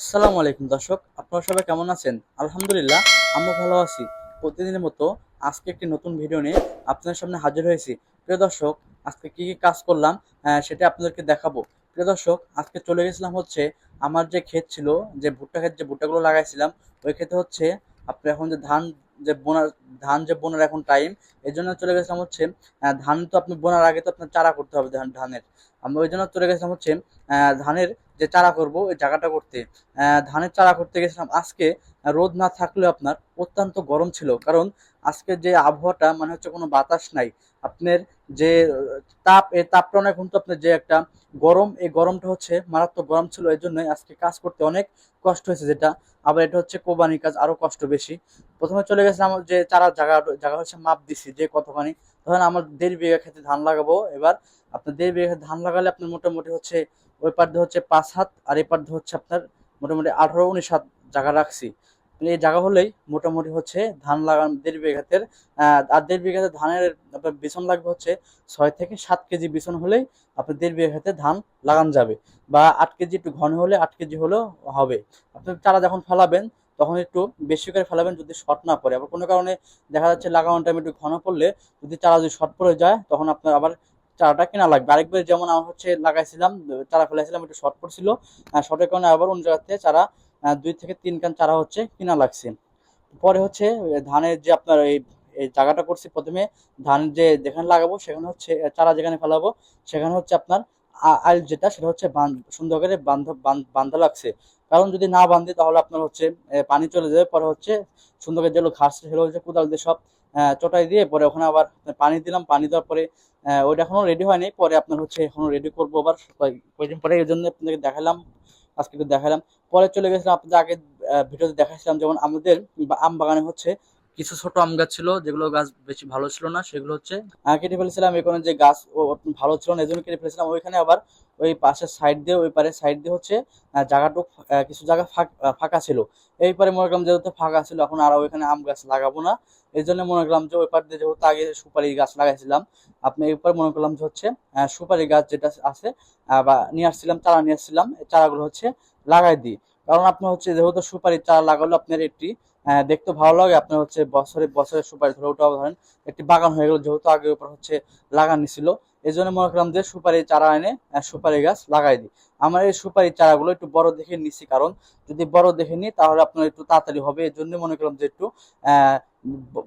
আসসালামু আলাইকুম দর্শক, আপনারা সবাই কেমন আছেন? আলহামদুলিল্লাহ আমরা ভালো আছি। প্রতিদিনের মতো আজকে একটি নতুন ভিডিও নিয়ে আপনাদের সামনে হাজির হয়েছি। প্রিয় দর্শক, আজকে কি কি কাজ করলাম সেটা আপনাদেরকে দেখাবো। প্রিয় দর্শক, আজকে চলে গেছিলাম হচ্ছে আমার যে ক্ষেত ছিল, যে ভুট্টা ক্ষেত, যে ভুট্টাগুলো লাগাইছিলাম, ওই ক্ষেতে হচ্ছে আপনি এখন যে ধান, যে বোনার, ধান যে বোনার এখন টাইম এই জন্য চলে গেছিলাম হচ্ছে ধান তো আপনি বোনার আগে তো আপনার চারা করতে হবে ধান, ধানের। আমরা ওই জন্য চলে গেছিলাম হচ্ছে ধানের যে চারা করব ওই জায়গাটা করতে। ধানের চারা করতে গেছিলাম। আজকে রোদ না থাকলেও আপনার অত্যন্ত গরম ছিল। কারণ আজকে যে আবহাওয়াটা মানে হচ্ছে কোনো বাতাস নাই। আপনার যে তাপ, এই তাপটা অনেক কিন্তু আপনার যে একটা গরম, এই গরমটা হচ্ছে মারাত্মক গরম ছিল। এই জন্যই আজকে কাজ করতে অনেক কষ্ট হয়েছে যেটা। আবার এটা হচ্ছে কোবানি কাজ আরও কষ্ট বেশি। প্রথমে চলে গেছিলাম যে চারা জায়গা জায়গা হচ্ছে মাপ দিছি যে কতখানি। ধরেন আমার দেড় বিঘা খেতে ধান লাগাবো। এবার আপনার দেড় বিঘা ধান লাগালে আপনার মোটামুটি হচ্ছে ওই পার দিয়ে হচ্ছে পাঁচ হাত আর এই পার দিয়ে হচ্ছে আপনার মোটামুটি আঠারো উনিশ হাত জায়গা রাখছি। এই জায়গা হলেই মোটামুটি হচ্ছে ধান লাগান দেড় বিঘাতের আর দেড় বিঘাতে ধানের আপনার বিছন লাগবে হচ্ছে ছয় থেকে সাত কেজি বিছন হলেই আপনার দেড় বিঘাতে ধান লাগান যাবে বা আট কেজি একটু ঘন হলে আট কেজি হলেও হবে। আপনি চারা যখন ফেলাবেন তখন একটু বেশি করে ফেলাবেন যদি শর্ট না পড়ে। আবার কোনো কারণে দেখা যাচ্ছে লাগানোর টাইম একটু ঘন পড়লে যদি চারা যদি শর্ট পড়ে যায় তখন আপনার আবার চারাটা কেনা লাগবে। আরেকবার যেমন আমার হচ্ছে লাগাইছিলাম, চারা ফেলাইছিলাম, একটু শর্ট পড়ছিল। শর্টের কারণে আবার অন্য জায়গা থেকে চারা দুই থেকে তিন কান চারা হচ্ছে কিনা লাগছে। পরে হচ্ছে ধানের যে আপনার এই এই জায়গাটা করছি প্রথমে ধান যে যেখানে লাগাবো সেখানে হচ্ছে চারা যেখানে ফেলাবো, সেখানে হচ্ছে আপনার আইল যেটা সেটা হচ্ছে সুন্দর করে বান্ধ লাগছে। কারণ যদি না বান্ধে তাহলে আপনার হচ্ছে পানি চলে যাবে, পরে হচ্ছে সুন্দর করে যেগুলো ঘাস সেগুলো হচ্ছে কোদাল দিয়ে সব চটাই দিয়ে পরে ওখানে আবার পানি দিলাম, পানি দেওয়ার পরে ওইটা এখনও রেডি হয়নি, পরে আপনার হচ্ছে এখনও রেডি করব আবার কয়েকদিন পরে এই জন্য আপনাদেরকে দেখালাম, আজকে একটু দেখালাম। পরে চলে গেছিলাম আপনাদের আগে ভিডিওতে দেখাচ্ছিলাম যেমন আমাদের আম বাগানে হচ্ছে কিছু ছোট আম গাছ ছিল, যেগুলো গাছ বেশি ভালো ছিল না, সেগুলো হচ্ছে কেটে ফেলেছিলাম এখানে যে গাছ ভালো ছিল না এই জন্য কেটে ফেলেছিলাম। ওইখানে আবার ওই পাশের সাইড দিয়ে, ওই পারে সাইড দিয়ে হচ্ছে জায়গাটুক কিছু জায়গা ফাঁক- ছিল। এই পারে মনে করলাম যেহেতু ফাঁকা ছিল, এখন আর ওইখানে আম গাছ লাগাবো না। এই জন্য মনে করলাম যে ওই পার দিয়ে যেহেতু আগে সুপারি গাছ লাগাইছিলাম, আপনি এরপর মনে করলাম যে হচ্ছে সুপারি গাছ যেটা আছে বা নিয়ে আসছিলাম, চারা নিয়ে আসছিলাম চারাগুলো হচ্ছে লাগাই দিই। কারণ আপনার হচ্ছে যেহেতু সুপারি চারা লাগালো আপনার একটি দেখতে ভালো লাগে। আপনার হচ্ছে বছরে বছরে সুপারি ধরে ওটা ধরেন, একটি বাগান হয়ে গেল, যেহেতু আগে উপর হচ্ছে লাগানো ছিল। এই জন্য মনে করলাম যে সুপারি চারা এনে সুপারি গাছ লাগাই দিই। আমার এই সুপারি চারাগুলো একটু বড় দেখে নিছি, কারণ যদি বড় দেখে নিই, তাহলে আপনার একটু তাড়াতাড়ি হবে। এই জন্য মনে করলাম যে একটু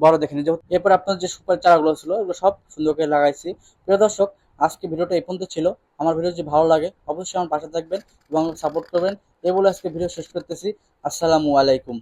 বড় দেখে নিই। যেহেতু এরপর আপনার যে সুপারি চারাগুলো ছিল, এগুলো সব সুন্দর করে লাগাইছি। প্রিয় দর্শক, আজকে ভিডিওটা এই পর্যন্ত ছিল। আমার ভিডিও যদি ভালো লাগে, অবশ্যই আমার পাশে থাকবেন এবং সাপোর্ট করবেন। এই বলে আজকে ভিডিও শেষ করতেছি। আসসালামু আলাইকুম।